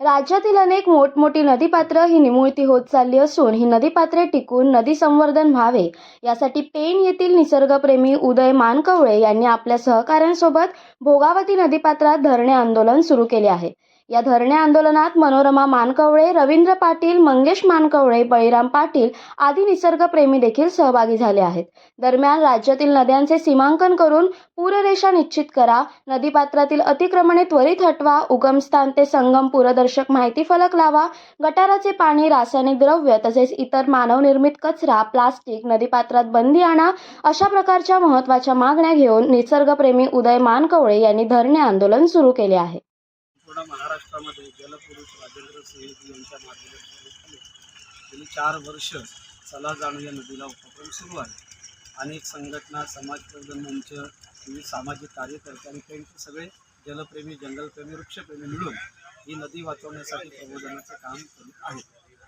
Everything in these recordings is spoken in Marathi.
राज्यातील अनेक मोठमोठी नदीपात्र ही निमुळती होत चालली असून ही नदीपात्रे टिकून नदी संवर्धन व्हावे यासाठी पेण येथील निसर्गप्रेमी उदय मानकवळे यांनी आपल्या सहकाऱ्यांसोबत भोगावती नदीपात्रात धरणे आंदोलन सुरू केले आहे. या धरणे आंदोलनात मनोरमा मानकवळे रवींद्र पाटील मंगेश मानकवळे बळीराम पाटील आदी निसर्गप्रेमी देखील सहभागी झाले आहेत. दरम्यान राज्यातील नद्यांचे सीमांकन करून पूररेषा निश्चित करा नदीपात्रातील अतिक्रमणे त्वरित हटवा उगमस्थान ते संगम पूरदर्शक माहिती फलक लावा गटाराचे पाणी रासायनिक द्रव्य तसेच इतर मानवनिर्मित कचरा प्लास्टिक नदीपात्रात बंदी आणा अशा प्रकारच्या महत्त्वाच्या मागण्या घेऊन निसर्गप्रेमी उदय मानकवळे यांनी धरणे आंदोलन सुरू केले आहे. पूर्ण महाराष्ट्रामध्ये जलपुरुष राजेंद्र सिंहजी यांच्या मार्गदर्शनाखाली गेली चार वर्ष चला जाणू या नदीला उपक्रम सुरू आहे. अनेक संघटना समाजप्रबोधन मंच विविध सामाजिक कार्यकर्ते आणि त्यांचे सगळे जलप्रेमी जंगलप्रेमी वृक्षप्रेमी मिळून ही नदी वाचवण्यासाठी प्रबोधनाचं काम करीत आहेत.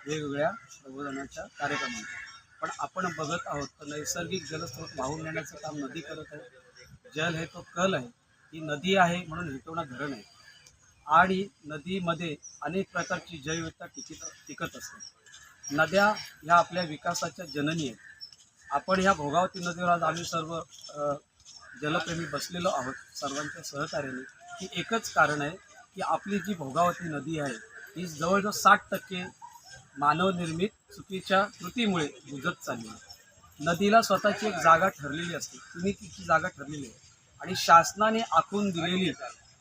वेगवेगळ्या प्रबोधनाच्या कार्यक्रमांचं पण आपण बघत आहोत तर नैसर्गिक जलस्रोत वाहून नेण्याचं काम नदी करत आहे. जल हे तो कल आहे. ही नदी आहे म्हणून हिटवणं धरण आहे. आणि नदीमध्ये अनेक प्रकारची जैवविविधता टिकत टिकत असते. नद्या ह्या आपल्या विकासाच्या जननी आहेत. आपण ह्या भोगावती नदीवर आज आम्ही सर्व जलप्रेमी बसलेलो आहोत सर्वांच्या सहकार्याने. ही एकच कारण आहे की आपली जी भोगावती नदी आहे ही जवळजवळ साठ टक्के मानवनिर्मित चुकीच्या कृतीमुळे गुजत चालली आहे. नदीला स्वतःची एक जागा ठरलेली असते. तुम्ही तिची जागा ठरलेली आहे. आणि शासनाने आखून दिलेली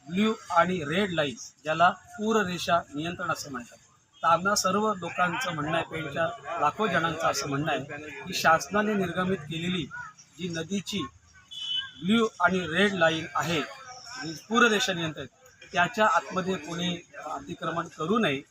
ब्ल्यू आणि रेड लाईन ज्याला पूररेषा नियंत्रण असं म्हणतात. तर आम्हाला सर्व लोकांचं म्हणणं आहे पेणच्या लाखो जणांचं असं म्हणणं आहे की शासनाने निर्गमित केलेली जी नदीची ब्ल्यू आणि रेड लाईन आहे जी पूररेषा नियंत्रण त्याच्या आतमध्ये कोणी अतिक्रमण करू नये